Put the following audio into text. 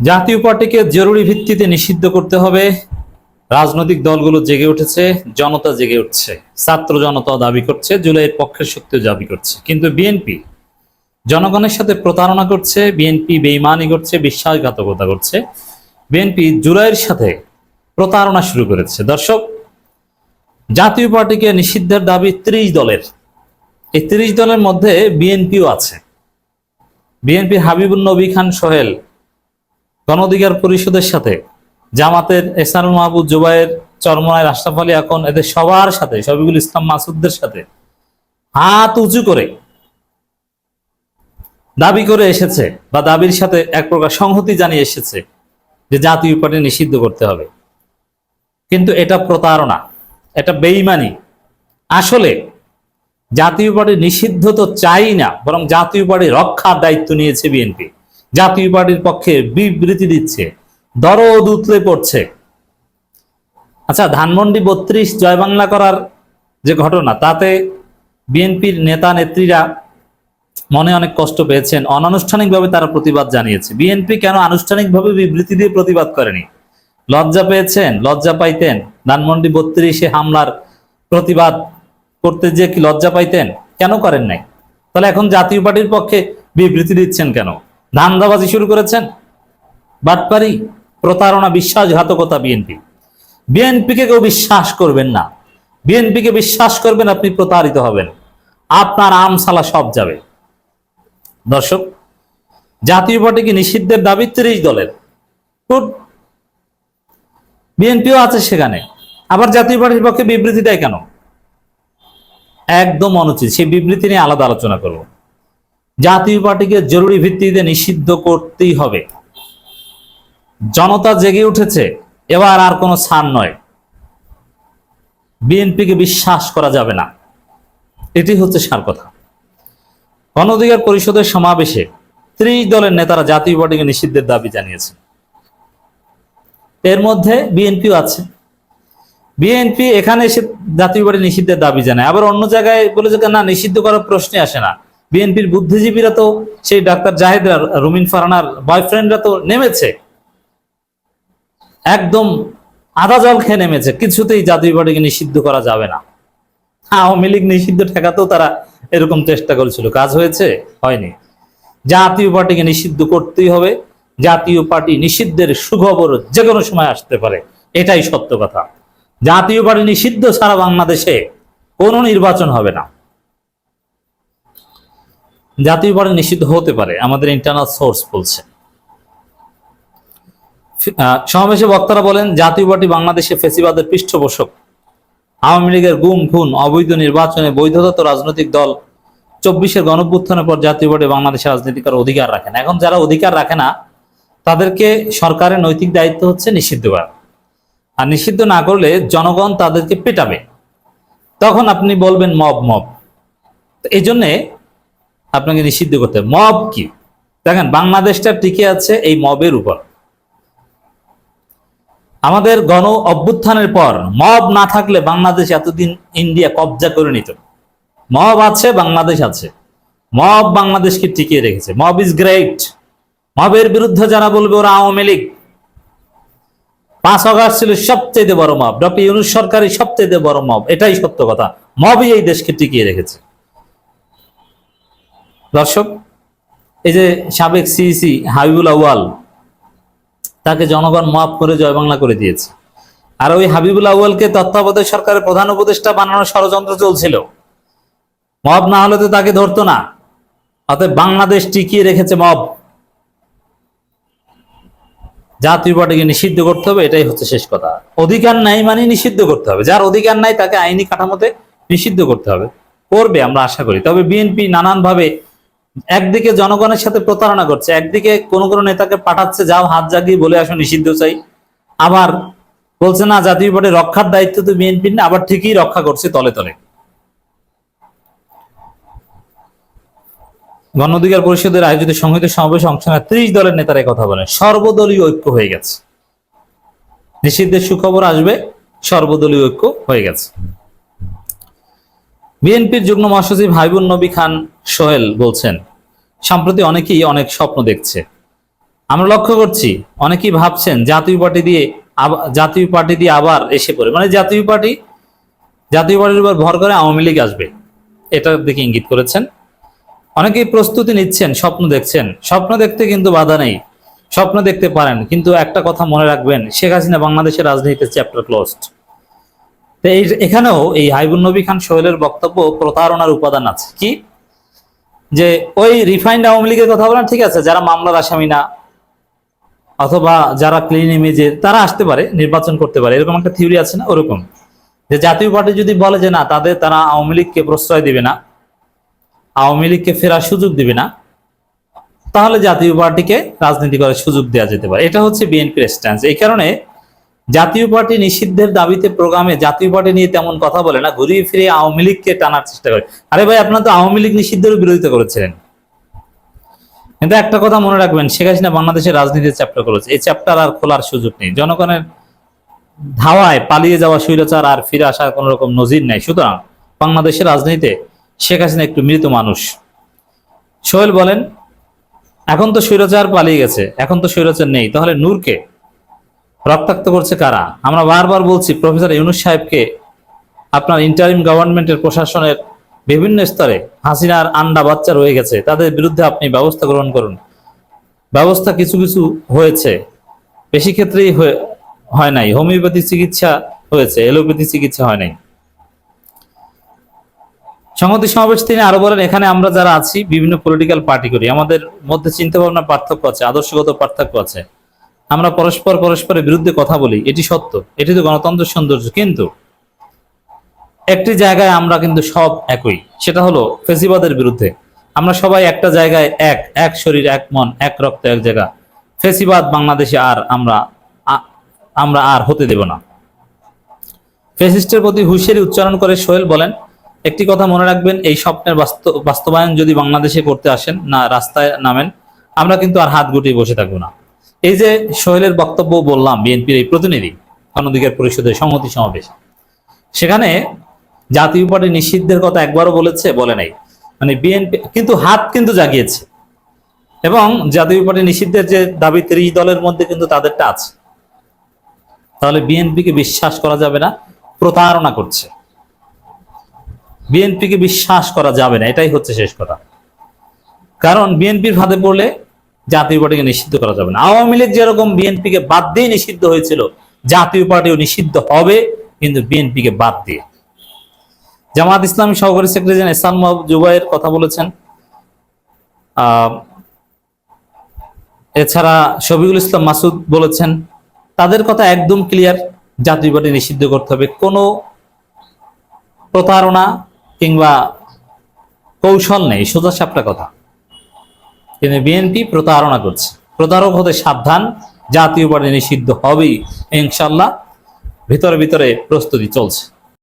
জাতীয় পার্টিকে জরুরি ভিত্তিতে নিষিদ্ধ করতে হবে। রাজনৈতিক দলগুলো জেগে উঠেছে, জনতা জেগে উঠছে। ছাত্র জনতা দাবি করছে, জুলাইয়ের পক্ষের শক্তিও দাবি করছে। কিন্তু বিএনপি জনগণের সাথে প্রতারণা করছে, বিএনপি বেইমানি করছে, বিশ্বাসঘাতকতা করছে। বিএনপি জুলাইয়ের সাথে প্রতারণা শুরু করেছে। দর্শক, জাতীয় পার্টিকে নিষিদ্ধের দাবি ত্রিশ দলের। এই ত্রিশ দলের মধ্যে বিএনপিও আছে। বিএনপি হাবিবুল নবী খান সোহেল গণ অধিকার পরিষদের সাথে, জামাতের এসানুল মাহবুব জুবাইয়ের চরমনায় আশরাফ আলী এখন এদের সবার সাথে, শফিকুল ইসলাম মাসুদদের সাথে হাত উঁচু করে দাবি করে এসেছে বা দাবির সাথে এক প্রকার সংহতি জানিয়ে এসেছে যে জাতীয় পার্টি নিষিদ্ধ করতে হবে। কিন্তু এটা প্রতারণা, এটা বেইমানি। আসলে জাতীয় পার্টি নিষিদ্ধ তো চাই না, বরং জাতীয় পার্টি রক্ষার দায়িত্ব নিয়েছে বিএনপি। জাতীয় পার্টির পক্ষে বিবৃতি দিচ্ছে। দরদ উতলে পড়ছে। আচ্ছা ধানমন্ডি বত্রিশ, জয় বাংলা করার যে ঘটনা, তাতে বিএনপির নেতা, নেত্রীরা মনে অনেক কষ্ট পেয়েছেন। অনানুষ্ঠানিকভাবে তারা প্রতিবাদ জানিয়েছে। বিএনপি কেন আনুষ্ঠানিকভাবে বিবৃতি দিয়ে প্রতিবাদ করেনি? লজ্জা পেয়েছেন? লজ্জা পাইতেন? ধানমন্ডি বত্রিশে হামলার প্রতিবাদ করতে যে কি লজ্জা পাইতেন? কেন করেন নাই? তাহলে এখন জাতীয় পার্টির পক্ষে বিবৃতি দিচ্ছেন কেন? ধান্দাবাজি শুরু করেছেন বাটপারি, প্রতারণা, বিশ্বাসঘাতকতা বিএনপি। বিএনপিকে কেউ বিশ্বাস করবেন না। বিএনপিকে বিশ্বাস করবেন, আপনি প্রতারিত হবেন। আপনার আমসালা সব যাবে। দর্শক, জাতীয় পার্টিকে নিষিদ্ধের দাবি? তিরিশ দলের। বিএনপিও আছে সেখানে। আবার জাতীয় পার্টির পক্ষে বিবৃতি দেয় কেন? একদম অনুচিত। সেই বিবৃতি নিয়ে আলাদা আলোচনা করব। জাতীয় পার্টিকে জরুরি ভিত্তিতে নিষিদ্ধ করতেই হবে। জনতা জেগে উঠেছে, এবার আর কোনো ছাড় নয়। বিএনপিকে বিশ্বাস করা যাবে না। এটি হচ্ছে সার কথা। গণ অধিকার পরিষদের সমাবেশে ত্রিশ দলের নেতারা জাতীয় পার্টিকে নিষিদ্ধের দাবি জানিয়েছে। এর মধ্যে বিএনপিও আছে। বিএনপি এখানে এসে জাতীয় পার্টি নিষিদ্ধের দাবি জানায়। আবার অন্য জায়গায় বলে যে, না, নিষিদ্ধ করার প্রশ্নে আসে না। বিএনপির বুদ্ধিজীবীরা তো সেই ডাক্তার জাহেদরা রুমিন ফারানার বয়ফ্রেন্ডরা তো নেমেছে। একদম আধা জল খেয়ে নেমেছে, কিছুতেই জাতীয় পার্টিকে নিষিদ্ধ করা যাবে না। আওয়ামী লীগ নিষিদ্ধ ঠেকাতেও তারা এরকম চেষ্টা করেছিল, কাজ হয়েছে, হয়নি। জাতীয় পার্টিকে নিষিদ্ধ করতেই হবে, জাতীয় পার্টি নিষিদ্ধের সুখবর যে কোনো সময় আসতে পারে, এটাই সত্য কথা। জাতীয় পার্টি নিষিদ্ধ সারা বাংলাদেশে কোনো নির্বাচন হবে না। জাতীয় পার্টি নিষিদ্ধ হতে পারে, আমাদের ইন্টারনাল সোর্স বলছে। সমাবেশে বক্তারা বলেন, জাতীয় পার্টি বাংলাদেশে ফেসিবাদের পৃষ্ঠপোষক। আওয়ামী লীগের গুম, খুন, অবৈধ নির্বাচনে বৈধতা তো রাজনৈতিক দল চব্বিশের গণপুত্থানের পর জাতীয় পার্টি বাংলাদেশের রাজনীতি করার অধিকার রাখে না। এখন যারা অধিকার রাখে না, তাদেরকে সরকারের নৈতিক দায়িত্ব হচ্ছে নিষিদ্ধ করা। আর নিষিদ্ধ না করলে জনগণ তাদেরকে পেটাবে। তখন আপনি বলবেন, মব মব। এই জন্যে আপনাকে নিষিদ্ধ করতে মব কি? দেখেন, বাংলাদেশটা টিকে আছে এই মবের উপর। আমাদের গণ অভ্যুত্থানের পর মব না থাকলে বাংলাদেশ এতদিন ইন্ডিয়া কবজা করে নিত। মব আছে, বাংলাদেশ আছে। মব বাংলাদেশকে টিকিয়ে রেখেছে। Mob is great. মবের বিরুদ্ধে যারা বলবে ওরা আওয়ামী লীগ। পাঁচ অগাস্ট ছিল সবচেয়ে বড় মব। ডক্টর ইউনুস সরকারের সবচেয়ে বড় মব। এটাই সত্য কথা। মবই এই দেশকে টিকিয়ে রেখেছে। দর্শক, এই যে সাবেক সিইসি হাবিবুল আউয়াল, তাকে জনগণ মাফ করে জয় বাংলা করে দিয়েছে। আর ওই হাবিবুল আউয়ালকে তত্ত্বাবধায়ক সরকারের প্রধান উপদেষ্টা বানানোর ষড়যন্ত্র চলছিল। মব না হলে তো তাকে ধরতো না। অতএব বাংলাদেশ টিকিয়ে রেখেছে মব। জাতীয় পার্টিকে নিষিদ্ধ করতে হবে, এটাই হচ্ছে শেষ কথা। অধিকার নাই মানে নিষিদ্ধ করতে হবে। যার অধিকার নাই তাকে আইনি কাঠামোতে নিষিদ্ধ করতে হবে। করবে আমরা আশা করি। তবে বিএনপি নানানভাবে একদিকে জনগণের সাথে প্রতারণা করছে, একদিকে কোন কোন নেতাকে পাঠাচ্ছে, যাও হাত জাগিয়ে বলে আসো, নিষিদ্ধ চাই। আবার বলছে, না, জাতীয় পার্টি রক্ষার দায়িত্ব তো বিএনপির না, আবার ঠিকই রক্ষা করছে তলে তলে। গণ অধিকার পরিষদের আয়োজিত সংহিত সমাবেশে অংশ নেয় ত্রিশ দলের নেতারা কথা বলেন, সর্বদলীয় ঐক্য হয়ে গেছে। নিষিদ্ধের সুখবর আসবে, সর্বদলীয় ঐক্য হয়ে গেছে। বিএনপির যুগ্ম মহাসচিব হাবিবুল নবী খান সোহেল বলছেন, সম্প্রতি অনেকেই অনেক স্বপ্ন দেখছে। আমরা লক্ষ্য করছি, অনেকেই ভাবছেন জাতীয় পার্টি দিয়ে জাতীয় পার্টি দিয়ে আবার এসে পড়ে। মানে জাতীয় পার্টি, জাতীয় পার্টির উপর ভর করে আওয়ামী লীগ আসবে। এটার দিকে ইঙ্গিত করেছেন। অনেকেই প্রস্তুতি নিচ্ছেন, স্বপ্ন দেখছেন। স্বপ্ন দেখতে কিন্তু বাধা নেই। স্বপ্ন দেখতে পারেন। কিন্তু একটা কথা মনে রাখবেন, শেখ হাসিনা বাংলাদেশের রাজনীতিতে চ্যাপ্টার ক্লোজড এই এখানেও এই হাইবুল নবী খান সোহেলের বক্তব্য প্রতারণার উপাদান আছে। কি? যে ওই রিফাইন্ড আওয়ামী লীগের কথা বলেন, ঠিক আছে, যারা মামলার আসামি না, অথবা যারা ক্লিন ইমেজের তারা আসতে পারে, নির্বাচন করতে পারে, এরকম একটা থিওরি আছে না? ওরকম। যে জাতীয় পার্টি যদি বলে যে না, তাদের, তারা আওয়ামী লীগকে প্রশ্রয় দিবে না, আওয়ামী লীগকে ফেরার সুযোগ দিবে না, তাহলে জাতীয় পার্টিকে রাজনীতি করার সুযোগ দেওয়া যেতে পারে। এটা হচ্ছে বিএনপির স্ট্যান্স এই কারণে জাতীয় পার্টি নিষিদ্ধের দাবিতে প্রোগ্রামে জাতীয় পার্টি নিয়ে তেমন কথা বলে না, ঘুরিয়ে ফিরে আওয়ামী লীগকে টানার চেষ্টা করে। আরে ভাই, আপনারা তো আওয়ামী লীগ নিষিদ্ধের বিরোধিতা করেছিলেন। কিন্তু একটা কথা মনে রাখবেন, শেখ হাসিনা বাংলাদেশের রাজনীতির চ্যাপ্টার করেছে। এই চ্যাপ্টার আর খোলার সুযোগ নেই। জনগণের ধাওয়ায় পালিয়ে যাওয়া স্বৈরাচার আর ফিরে আসার কোন রকম নজির নেই। সুতরাং বাংলাদেশের রাজনীতিতে শেখ হাসিনা একটু মৃত মানুষ। সোহেল বলেন, এখন তো স্বৈরাচার পালিয়ে গেছে, এখন তো স্বৈরাচার নেই। তাহলে নূরকে রক্তাক্ত করছে কারা? আমরা বারবার বলছি, প্রফেসর ইউনুস সাহেবকে আপনার ইন্টারিম গভর্নমেন্টের প্রশাসনের বিভিন্ন স্তরে হাসিনার আন্ডা বাচ্চা রয়ে গেছে, তাদের বিরুদ্ধে আপনি ব্যবস্থা গ্রহণ করুন। ব্যবস্থা কিছু কিছু হয়েছে, বেশি ক্ষেত্রেই হয়ে- নাই। হোমিওপ্যাথি চিকিৎসা হয়েছে এলোপ্যাথি চিকিৎসা হয় নাই। সংহতি সমাবেশ তিনি আরও বলেন, এখানে আমরা যারা আছি, বিভিন্ন পলিটিক্যাল পার্টি করি, আমাদের মধ্যে চিন্তা ভাবনার পার্থক্য আছে, আদর্শগত পার্থক্য আছে। আমরা পরস্পর পরস্পরের বিরুদ্ধে কথা বলি, এটি সত্য। এটি তো গণতন্ত্রের সৌন্দর্য। কিন্তু একটি জায়গায় আমরা কিন্তু সব একই, সেটা হলো ফেসিবাদের বিরুদ্ধে। আমরা সবাই একটা জায়গায় এক এক শরীর, এক মন, এক রক্ত, এক জায়গা। ফেসিবাদ বাংলাদেশে আর আমরা আমরা আর হতে দেব না। ফেসিস্টের প্রতি হুঁশিয়ারি উচ্চারণ করে সোহেল বলেন, একটি কথা মনে রাখবেন, এই স্বপ্নের বাস্তবায়ন যদি বাংলাদেশে করতে আসেন, না রাস্তায় নামেন, আমরা কিন্তু আর হাত গুটিয়ে বসে থাকব না। এই যে সোহেলের বক্তব্য বললাম বিএনপির এই প্রতিনিধি গণধিকার পরিষদের সংহতি সমাবেশ, সেখানে জাতীয় পার্টি নিষিদ্ধের কথা একবারও বলেছে, বলে নাই। মানে বিএনপি কিন্তু হাত কিন্তু জাগিয়েছে। এবং জাতীয় পার্টি নিষিদ্ধের যে দাবি ত্রিশ দলের মধ্যে কিন্তু তাদেরটা আছে। তাহলে বিএনপিকে বিশ্বাস করা যাবে না, প্রতারণা করছে। বিএনপিকে বিশ্বাস করা যাবে না, এটাই হচ্ছে শেষ কথা। কারণ বিএনপির ফাঁদে পড়লে জাতীয় পার্টিকে নিষিদ্ধ করা যাবে না। আওয়ামী লীগ যেরকম বিএনপিকে বাদ দিয়ে নিষিদ্ধ হয়েছিল, জাতীয় পার্টিও নিষিদ্ধ হবে, কিন্তু বিএনপিকে বাদ দিয়ে। জামাত ইসলামী সহকারী সেক্রেটারি ইসলাম মাহবুব জুবাইর কথা বলেছেন। এছাড়া শফিকুল ইসলাম মাসুদ বলেছেন, তাদের কথা একদম ক্লিয়ার জাতীয় পার্টি নিষিদ্ধ করতে হবে। কোনো প্রতারণা কিংবা কৌশল নেই সোজা সাপটা কথা। কিন্তু বিএনপি প্রতারণা করছে। প্রতারক হতে সাবধান, জাতীয় পার্টি নিষিদ্ধ হবেই। ইনশাল্লাহ ভিতরে ভিতরে প্রস্তুতি চলছে।